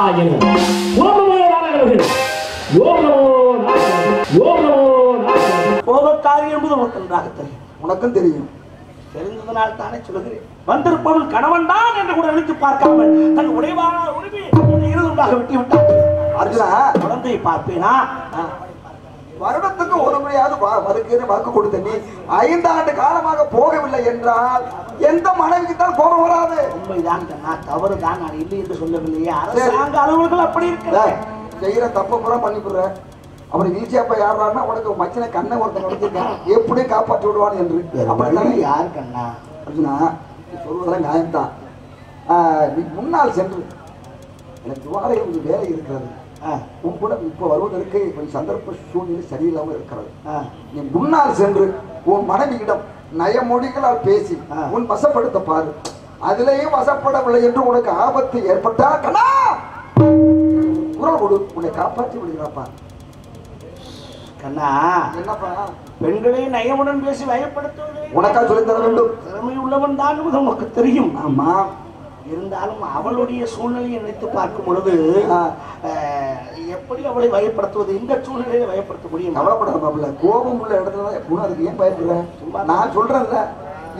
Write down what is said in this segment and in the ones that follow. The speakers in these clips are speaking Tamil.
நாராயண ஓம் நமோ நாராயணர்கள் ஓம் நமோ ஓம் நமோ கோபக்காரி என்பது உனக்கு நன்றாக தெரியும் உனக்கும் தெரியும். தெரிந்ததனால் தானே சொல்லுகிறேன். வந்திருப்பவன் கணவன் தான் என்று கூட நினைத்து பார்க்காமல் தன் உடைவான உரிமை இருதுண்டாக வெட்டி விட்டான் அர்ஜுனா குழந்தையை பார்ப்பேனா? வருடத்துக்கு ஒரு முறையாவது வருகிறேன் வாக்கு கொடுத்த நீ ஐந்தாண்டு காலமாக போகவில்லை என்றால் எந்த மனைவிக்கு தான் கோபம் வராது. உண்மைதான் கண்ணா தவறுதான் நான் இல்லை என்று சொல்லவில்லையே. அரசாங்க அலுவலர்கள் அப்படி இருக்கிறேன் டேய், செய்யற தப்பு பூரா பண்ணிவிடுற அப்புறம் ஈஸியாப்பா யாருன்னா உனக்கு மச்சனை கண்ணை ஒருத்தன் நடத்திருக்கான் எப்படி காப்பாற்றி விடுவான் என்று. அப்படித்தானே யார் கண்ணா? அர்ஜுனா சொல்வதெல்லாம் நியாயம்தான். முன்னால் சென்று. எனக்கு கொஞ்சம் வேலை இருக்கிறது. உன் கூட இப்போ வருவதற்கு கொஞ்சம் சந்தர்ப்ப சூழ்நிலை சரியில்லாமல் இருக்கிறது. நீ முன்னால் சென்று உன் மனைவியிடம் நயமொழிகளால் பேசி. உன் வசப்படுத்த பாரு. அதிலேயும் வசப்படவில்லை என்று உனக்கு ஆபத்து ஏற்பட்டால் கண்ணா! குரல் கொடு. உன்னை காப்பாற்றி விடுகிறாப்பா. கண்ணா என்னப்பா? பெண்களை நயமுடன் பேசி வயப்படுத்துவது உனக்கா சொல்லித் தர வேண்டும். திறமை உள்ளவன் தான் உனக்கு தெரியும். ஆமா. இருந்தாலும் அவளுடைய சூழ்நிலையை நினைத்து பார்க்கும் பொழுது எப்படி அவளை வயப்படுத்துவது? இந்த சூழ்நிலையை வயப்படுத்த முடியும்? கவலைப்படாத கோபம் உள்ள இடத்துல தான் எப்பவும் அதுக்கு ஏன் பயப்படுற? நான் சொல்றேன்ல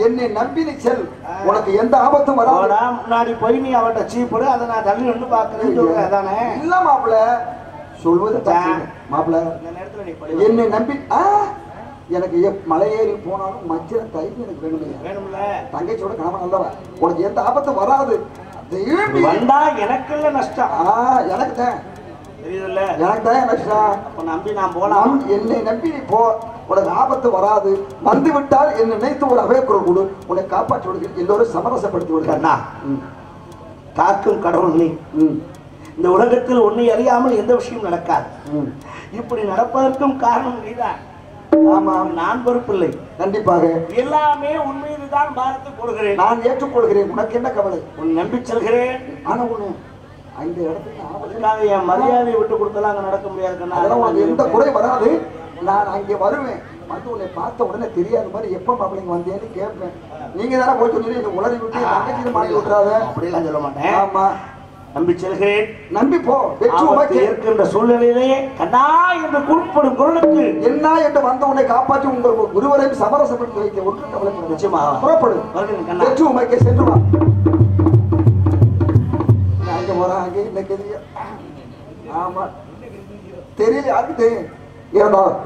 என்னை நம்பி நீ செல் உனக்கு எந்த ஆபத்தும் வராது. முன்னாடி போய் நீ அவட்ட சீப்படு அதை நான் தள்ளி நின்று பார்க்கறேன்னு சொல்றேன் அதானே இல்ல மாப்பிள்ள சொல்வது மாப்பிள்ள என்னை நம்பி ஆ. எனக்கு மலை ஏறி போனாலும் மச்சின தைரியம் எனக்கு வேணுமே. வேணும்ல? தங்கச்சியோட கணவன் நல்லவன் உனக்கு எந்த ஆபத்தும் வராது. வந்தா எனக்கு இல்ல நஷ்டம். ஆ எனக்கு தான். எனக்கு தான் நஷ்டம். அப்ப நம்பி நான் போலாம். என்னை நம்பி நீ போ. உனக்கு ஆபத்து வராது. வந்து விட்டால் என்னை நினைத்து ஒரு அபயக்குரல் கொடு. உன்னை காப்பாற்றி எல்லோரும் சமரசப்படுத்தி ம், காக்கும் கடவுள் நீ. இந்த உலகத்தில் உன்னை அறியாமல் எந்த விஷயம் நடக்காது. இப்படி நடப்பதற்கும் காரணம் நீதான். ஆமாம் நான் பொறுப்பில்லை. கண்டிப்பாக. எல்லாமே உன் மீதுதான் பாரத்தை போடுகிறேன். நான் ஏற்றுக்கொள்கிறேன். உனக்கு என்ன கவலை? உன் நம்பி செல்கிறேன். ஆனா ஒண்ணு அந்த இடத்துக்கு அதுக்காக என் மரியாதையை விட்டு கொடுத்தலாம் அங்க நடக்க முடியாது. கண்ணா. அதெல்லாம் உனக்கு எந்த குறை வராது. நான் அங்கே வருவேன். வந்து உன்னை பார்த்த உடனே தெரியாத மாதிரி எப்ப மாப்பிள்ளைங்க வந்தேன்னு கேட்பேன். நீங்க தானே போய் இந்த உளறி விட்டு தங்கச்சி மாட்டி விட்டுறாத. அப்படியெல்லாம் சொல்ல மாட்டேன். ஆமா. நம்பி செல்கிறேன். நம்பி போ வெற்றி உனக்கு இருக்கின்ற சூழ்நிலையிலே கண்ணா என்று குறிப்பிடும் குரலுக்கு என்ன என்று வந்த உன்னை காப்பாற்றி உங்கள் ஒருவரையும் சமரசப்படுத்தி வைக்க ஒன்று கவலைப்பட நிச்சயமாக. புறப்படு. வருகிறேன் கண்ணா. வெற்றி உமைக்கு சென்று வா. அங்க போறேன் அங்கே இன்னைக்கு? ஆமா. தெரியல யாருக்கு தெரியும் இருந்தாலும்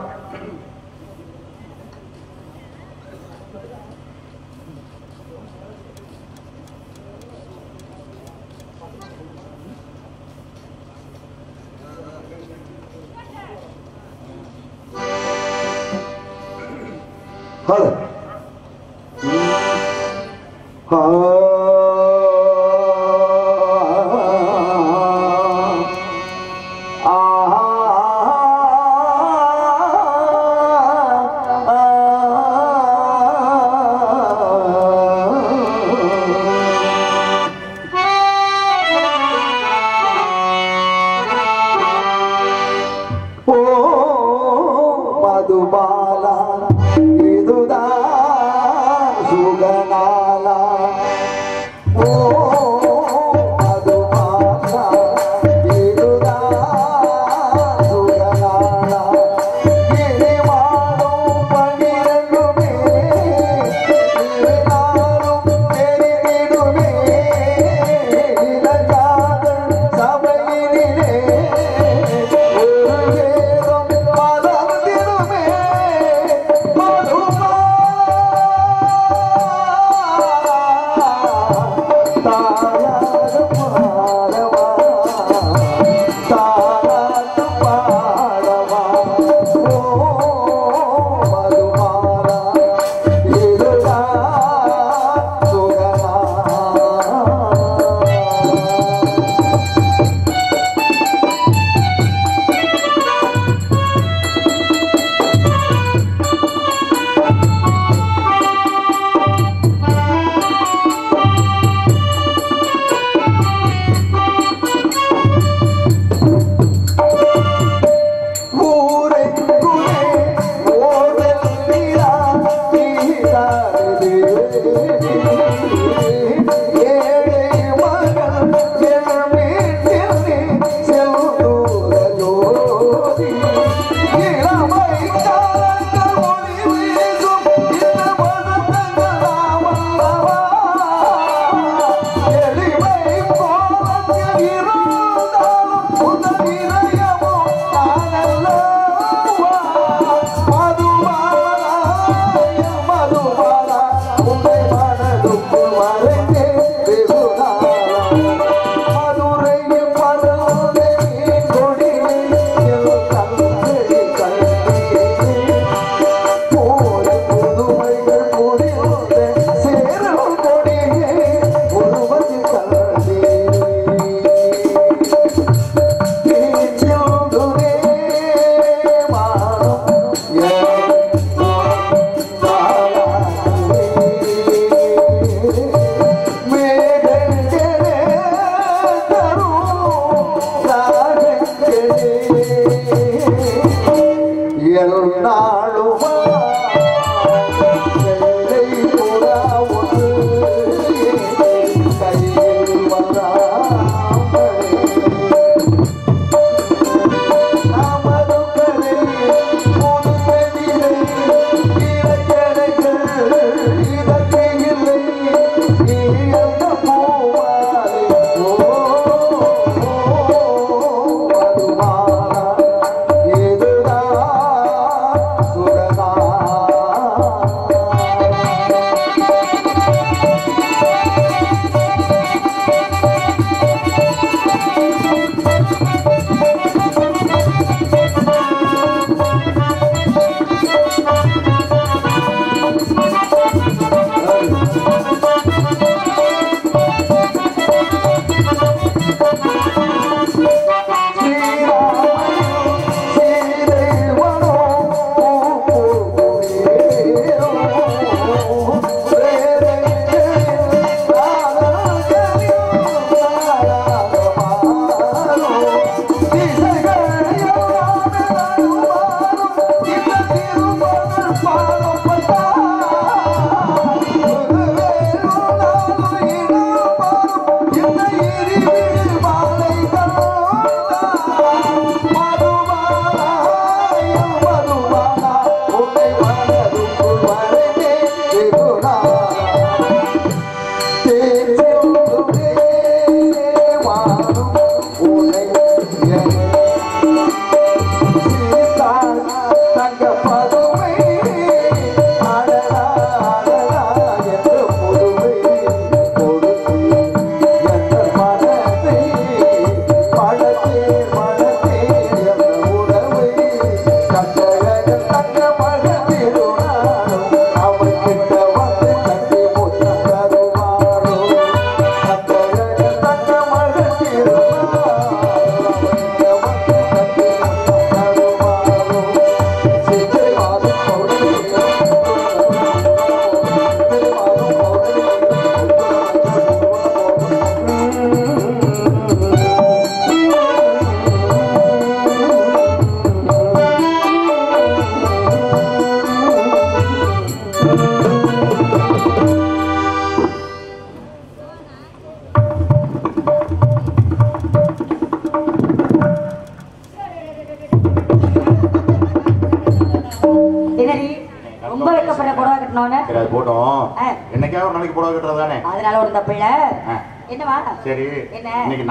Hadi.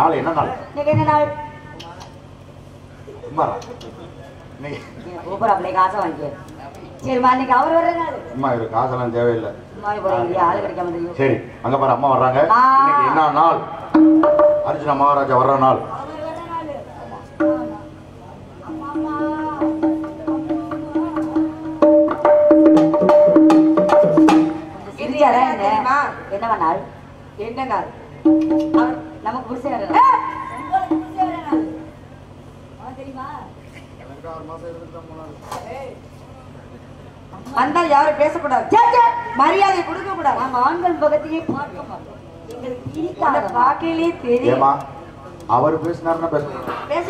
நாள் என்ன நாள்? என்ன நாள்? சூப்பர் அப்படியே காசை வாங்கிக்க. சரிம்மா இன்னைக்கு அவர் வர்ற நாள். இரு காசெல்லாம் தேவையில்லை. சரி அங்க பாரு அம்மா வர்றாங்க. இன்னைக்கு என்ன நாள்? அர்ஜுன மகாராஜா வர்ற நாள்? என்ன நாள்? என்ன நாள்? நமக்கு அவன் தெரியுமா? வந்தால் யாரும் பேசக்கூடாது. மரியாதை கொடுக்க கூடாது நாங்க ஆண்கள் பக்கத்தையே பார்க்க மாட்டோம். எங்களுக்கு பார்க்கையிலே தெரியும். அவர் பேசினாருன்னா பேசணும் பேச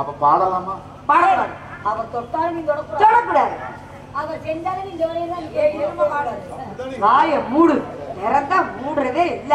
அப்ப பாடலாமா? பாடக்கூடாது. அவர் தொட்டாலும் நீ தொடக்கூடாது. அவர் செஞ்சாலும் நீ வாய மூடு. நிறந்தா மூடுறதே இல்ல.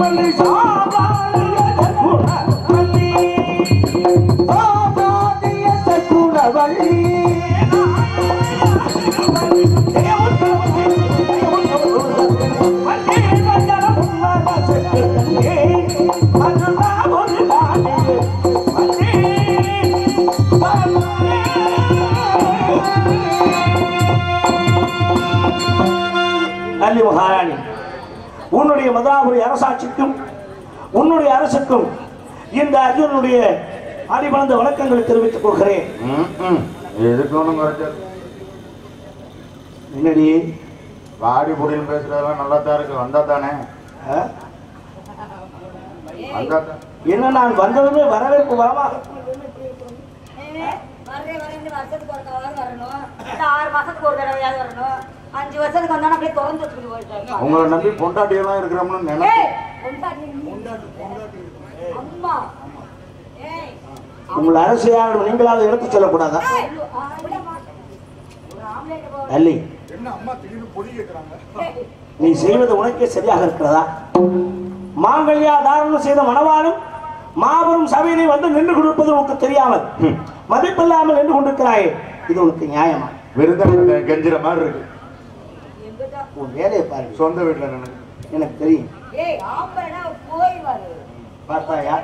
万里长 மதாபுரி அரசாட்சிக்கும் உன்னுடைய அரசுக்கும் இந்த அர்ஜுனுடைய அடிபணிந்த வணக்கங்களை தெரிவித்துக் கொள்கிறேன். என்னடி? வாடி புடின்னு பேசுறதெல்லாம் நல்லா தான் இருக்கு வந்தா தானே என்ன நான் வந்ததுமே வரவேற்பு வரமாக ஆறு மாசத்துக்கு ஒரு தடவையாவது வரணும்? அஞ்சு வருஷத்துக்கு வந்தாலும் அப்படியே திறந்து வச்சுக்கிட்டு உங்களை நம்பி பொண்டாட்டியெல்லாம் இருக்கிறோம்னு நினைச்சு. அம்மா. ஏய். உங்கள் அரசியாளர் நீங்களாவது எடுத்து சொல்லக்கூடாதா? அல்லி. நீ செய்வது உனக்கே சரியாக இருக்கிறதா? மாங்கல்யா தாரணம் செய்த மணவாளும் மாபெரும் சபையிலே வந்து நின்று கொடுப்பது உனக்கு தெரியாமல். மதிப்பில்லாமல் நின்று கொண்டிருக்கிறாயே. இது உனக்கு நியாயமா? விருந்தாளி கெஞ்சிற மாதிரி இருக்கு. உன் வேலையை பாருங்க சொந்த வீட்டுல நின்று எனக்கு தெரியும். ஏய் ஆம்பளைனா போய் வரு. பார்த்தாயா?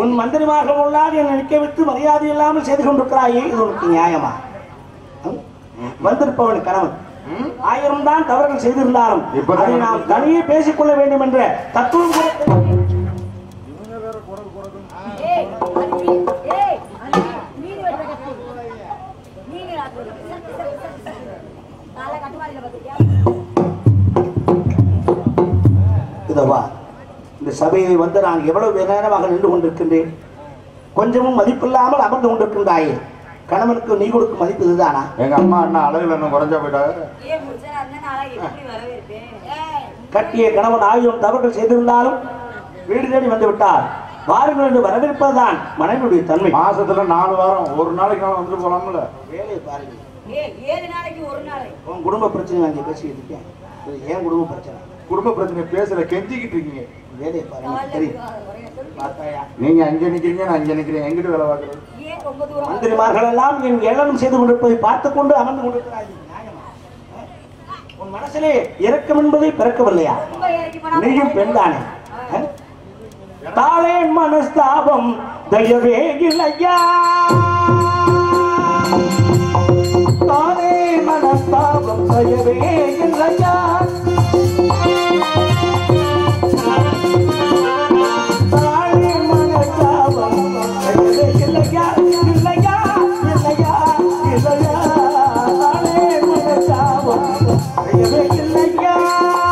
உன் மந்திரிமாக உள்ளாது என்னை நிற்க வைத்து மரியாதை இல்லாமல் செய்து கொண்டிருக்கிறாயே இது உனக்கு நியாயமா? வந்திருப்பவன் கணவன். ஆயிரம் தான் தவறுகள் செய்திருந்தாலும் அதை நாம் தனியே பேசிக்கொள்ள வேண்டும் என்ற தத்துவம் கூட இதவா இந்த சபையில் வந்து நான் எவ்வளவு நேரமாக நின்று கொண்டிருக்கின்றேன்? கொஞ்சமும் மதிப்பில்லாமல் அமர்ந்து கொண்டிருக்கின்றாயே. கணவனுக்கு நீ கொடுக்கும் மதிப்பு இதுதானா? எங்க அம்மா அண்ணா அழகுல இன்னும் குறைஞ்சா போயிட்டாங்க? கட்டிய கணவன் ஆயிரம் தவறுகள் செய்திருந்தாலும் வீடு தேடி வந்து விட்டார் வாருங்கள் என்று வரவேற்பதுதான் மனைவியுடைய தன்மை. மாசத்துல நாலு வாரம் ஒரு நாளைக்கு நாள் வந்துட்டு போலாம்ல? வேலையை பாருங்க ஏய் ஏழு நாளைக்கு ஒரு நாளை. உன் குடும்ப பிரச்சனை அங்கே பேசிக்கிட்டு இருக்கேன். இது ஏன் குடும்ப பிரச்சனை? குடும்ப பிரச்சனை பேசல கெஞ்சிக்கிட்டு இருக்கீங்க. வேலையை பாருங்க நீங்க அங்க நிக்கிறீங்க நான் அங்க நிக்கிறேன். எங்கிட்ட வேலை தூரம் மந்திரிமார்கள் எல்லாம் என் ஏளனம் செய்து கொண்டிருப்பதை பார்த்துக் கொண்டு அமர்ந்து நியாயமா? உன் மனசிலே இரக்கம் என்பதை பிறக்கவில்லையா? நீயும் பெண்தானே அஹ்? தாளே மனஸ்தாபம் தயவே இல்லையா? தானே மனஸ்தாபம் தயவே இல்லையா? இல்லையா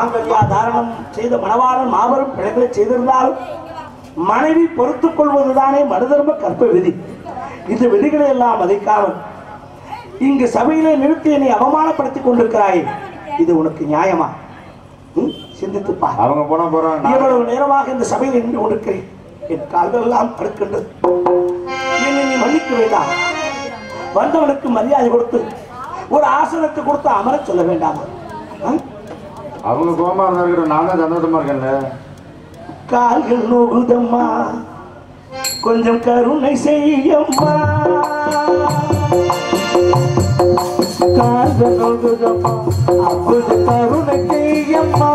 மாங்கல்யா தாரணம் செய்த மணவாளன் மாபெரும் பிழைகளை செய்திருந்தாலும் மனைவி பொறுத்துக் கொள்வதுதானே மனுதர்ம கற்ப விதி. இந்த விதிகளை எல்லாம் மதிக்காமல் இங்கு சபையிலே நிறுத்தி என்னை அவமானப்படுத்திக் கொண்டிருக்கிறாயே. இது உனக்கு நியாயமா? ம்? சிந்தித்துப் பார். அவங்க போனா போறாங்க இவ்வளவு நேரமாக இந்த சபையில் நின்று கொண்டிருக்கிறேன். என் கால்கள் எல்லாம் தடுக்கின்றது என்னை நீ மன்னிக்க வேண்டாம். வந்தவனுக்கு மரியாதை கொடுத்து ஒரு ஆசனத்தை கொடுத்து அமரச் சொல்ல வேண்டாமா? அவங்க கோமா இருந்தா இருக்கட்டும் நான் தான் சந்தோஷமா இருக்கேன்ல கால்கள் நோகுதம்மா. கொஞ்சம் கருணை செய்யம்மா. கால்கள் நோகுதம்மா. அப்போது கருணை செய்யம்மா.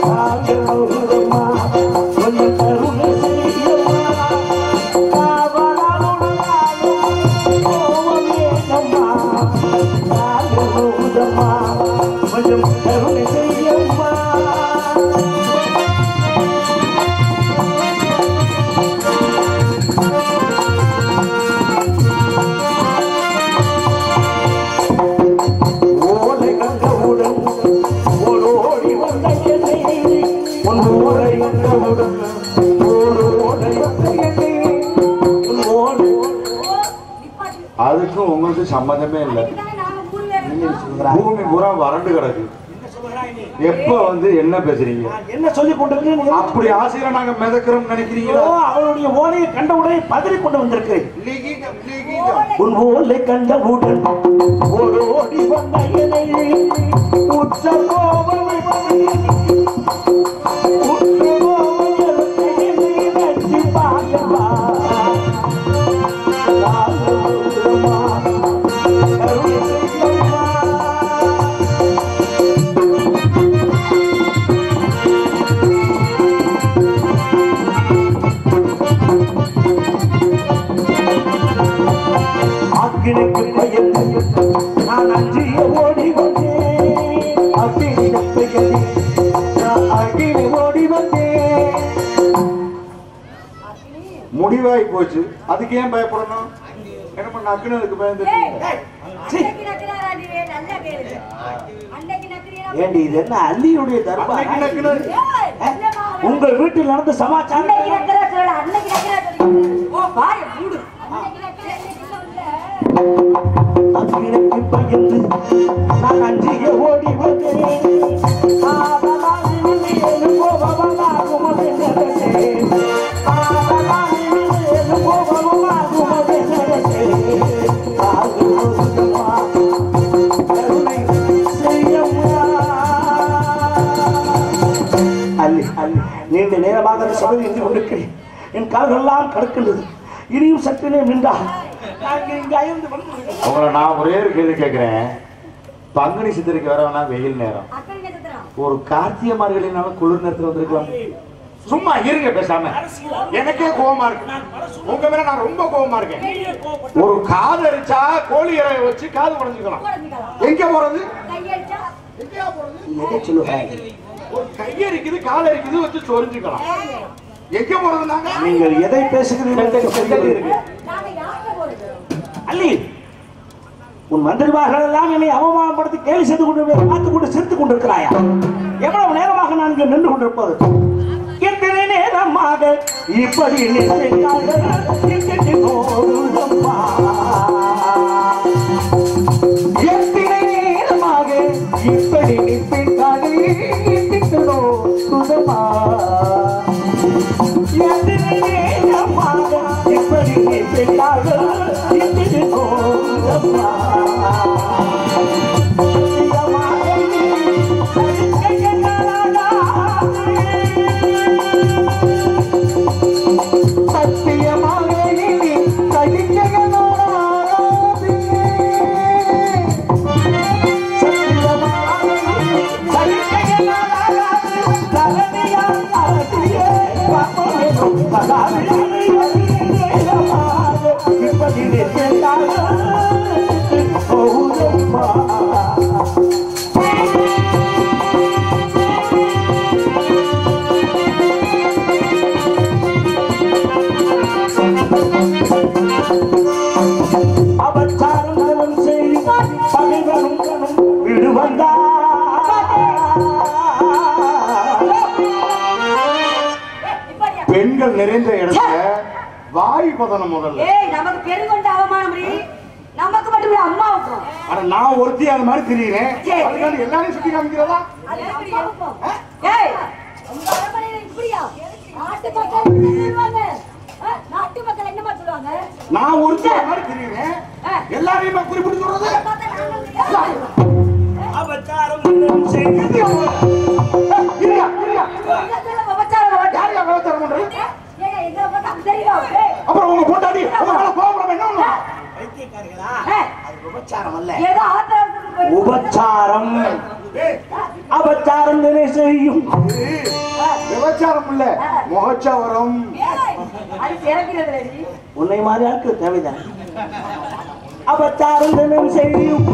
கால்கள் நோகுதம்மா. சம்மந்தமே இல்லை. பூமி பூரா வறண்டு கிடக்கு. எப்ப வந்து என்ன பேசுறீங்க? என்ன சொல்லிக் கொண்டிருக்கேன் அப்படி ஆசையில நாங்க மிதக்கிறோம் நினைக்கிறீங்களா? அவளுடைய ஓலையை கண்டவுடனே பதறி கொண்டு லீகிங்க. உன் ஓலை கண்டவுடன் ஓடோடி வந்த என்னை உச்ச கோபம் உச்ச கோபம் அக்கினிக்கு பயந்து நான் அஞ்சிய ஓடி வந்தேன் அக்கினிக்கு பயந்து நான் அக்கினி ஓடி வந்தேன் முடிவாகி போச்சு அதுக்கு ஏன் பயப்படணும் என்ன பண்ண அக்குனதுக்கு பயந்து ஏண்டி இது என்ன நக்குனது உங்கள் வீட்டில் நடந்த சமாச்சாரம் அக்கினிக்கு பயந்து நான் அஞ்சிய ஓடி வந்தேன் நீண்ட நேரமாக சபையில் இருந்து கொண்டிருக்கிறேன். என் கால்கள் எல்லாம் கடக்கின்றது. இனியும் சற்று நின்றால் உங்களை நான் ஒரே ஒரு கேள்வி கேட்கிறேன். பங்குனி சித்திரைக்கு வர வேணா வெயில் நேரம். ஒரு கார்த்திகை மார்கழினாலும் குளிர் நேரத்துல வந்திருக்கலாம். சும்மா இருங்க பேசாம. எனக்கே கோவமா இருக்கு. உங்க மேல நான் ரொம்ப கோவமா இருக்கேன். ஒரு காது அடிச்சா கோழி இறைய வச்சு காது உடைஞ்சுக்கலாம். எங்க போறது? ஒரு கைய இருக்குது கால் இருக்குது வச்சு சொரிஞ்சுக்கலாம். எங்க போறது நாங்க? நீங்கள் எதை பேசுகிறீர்கள்? தெரியவில்லை. அல்லி உன் மந்திரிமார்கள் எல்லாம் என்னை அவமானப்படுத்தி கேலி செய்து கொண்டு பார்த்து கொண்டு சிரித்துக் கொண்டிருக்கிறாயா? எவ்வளவு நேரமாக நான் இங்கு நின்று கொண்டிருப்பது? எத்தனை நேரமாக இப்படி எத்தனை நேரமாக இப்படி நிற்கிறார்கள்? எத்தனை சுதமா எத்தனை நேரமாக تھي کا رول ٿي வாய் பதனம் முதல்ல. ஏய் நமக்கு பெருங்கொண்ட அவமானம் டி. நமக்கு மட்டும் இல்ல அம்மாவுக்கும். ஆனா நான் ஒருத்தி அது மாதிரி தெரியுறேன். சரி. அதுக்காண்டி எல்லாரையும் சுத்தி காமிக்கிறதா? ஏய் உங்க அரண்மனையில இப்படியா? நாட்டு மக்கள் சொல்லுவாங்க ஆ, நாட்டு மக்கள் என்னமா சொல்லுவாங்க? நான் ஒரு மாதிரி தெரியுறேன். எல்லாரையுமே குறிப்பிட்டு சொல்றது? அபச்சாரம் தினம் செய்து இருங்க, இருங்க. யார் யார் விபச்சாரம் பண்றது அப்புறம் உங்க பொண்டாடி உங்க மேல கோபம் என்ன ஒண்ணு? பைத்தியக்காரிகளா அது விபச்சாரம் அல்ல ஏதோ ஆத்திரத்துக்கு உபச்சாரம் அபச்சாரம் செய்யும். விபச்சாரம் இல்ல முகச்சாவரம். உன்னை மாதிரி ஆட்கள் தேவைதான். அபச்சாரம் செய்யும்.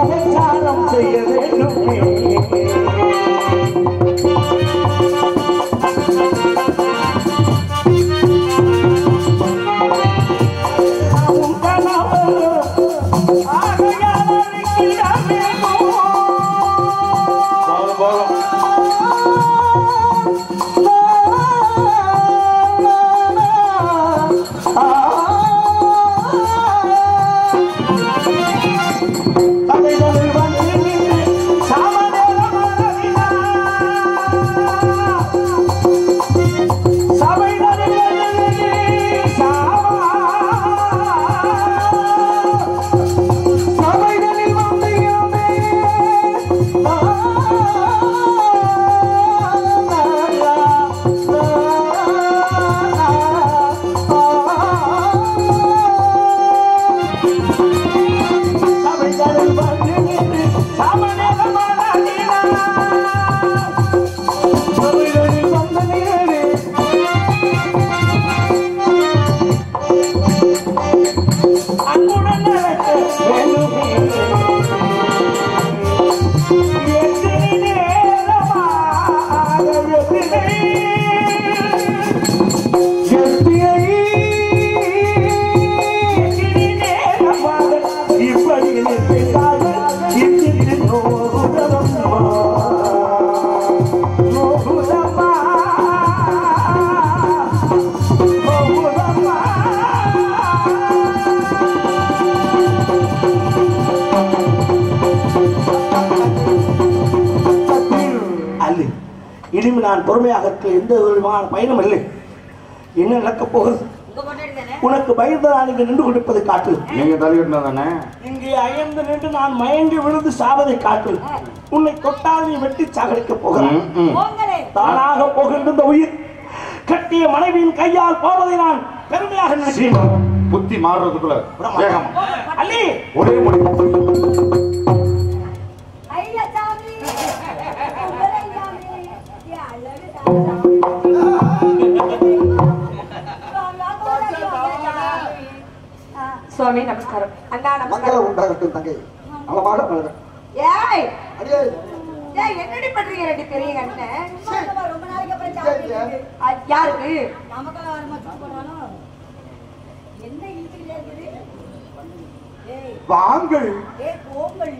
உபச்சாரம் செய்ய வேண்டுமே. நான் பொறுமையாக எந்த விதமான பயனும் இல்லை. என்ன நடக்கப் போகிறது? உனக்கு பயந்து நான் இங்கு நின்று கொடுப்பதை காட்டு நீங்க தலையிட்டா தானே இங்கே அயர்ந்து நின்று நான் மயங்கி விழுந்து சாவதை காட்டு உன்னை தொட்டால் நீ வெட்டி சாகடிக்கப் போகிறான் தானாக போகின்ற இந்த உயிர். கட்டிய மனைவியின் கையால் போவதை நான் பெருமையாக நினைக்கிறேன். புத்தி மாறுறதுக்குள்ள வேகம். அல்லி. ஒரே முடி சுவாமி நமஸ்காரம். அண்ணா நமஸ்காரம். மங்களம் உண்டாகட்டும் தங்கை. அளவாக மலர ஏய்! அடியே. ஏய் என்னடி பண்றீங்க ரெண்டு பெரிய அண்ணன் ரொம்ப நாளைக்கு அப்புறம் அது யாருக்கு? வருமா சுத்தி போனாலும் என்ன இழுத்துக்கிட்டே இருக்குது ஏய் வாங்கள் ஏய். கோமல்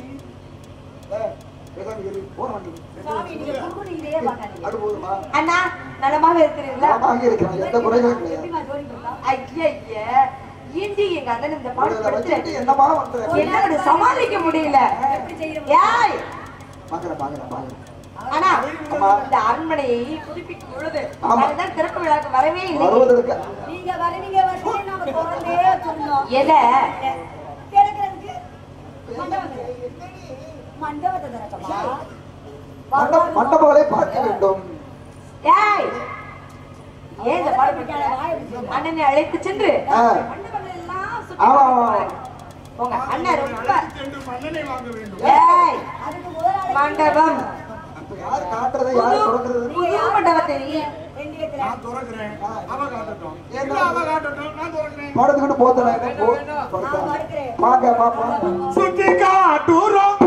அண்ணா நலமாக இருக்கிறீங்களா எந்த குறைகளும் கிடையாது. இந்தி எங்க அண்ணன் இந்த என்னமா என்னால சமாளிக்க முடியல. எப்படி செய்யறோம் ஏய்! பாக்குறேன் பாக்குறேன் பாக்குறேன். அண்ணா ஆமா. இந்த அரண்மனையை புதுப்பிக்கும் பொழுது ஆமா. அதுதான் திறப்பு விழாக்கு வரவே இல்லை. வருவதற்கு நீங்க வருவீங்க நாம சொன்னோம் திறக்கிறதுக்கு மண்டபத்தை மண்டபத்தை திறக்கமா மண்ட- மண்டபங்களை பார்க்க வேண்டும். ஏய்! ஏன் இந்த பாடு பிடிக்காத? அண்ணனை அழைத்து சென்று. போங்க அண்ணன் ரொம்ப மண்டபம் இப்ப நான் துறக்கிறேன். அவ காட்டட்டும். அவ காட்டட்டும். நான் துறக்கிறேன். படத்துக்கிட்டு போத்தல. பாக்க பாப்போம் சுத்தி காட்டுறோம்.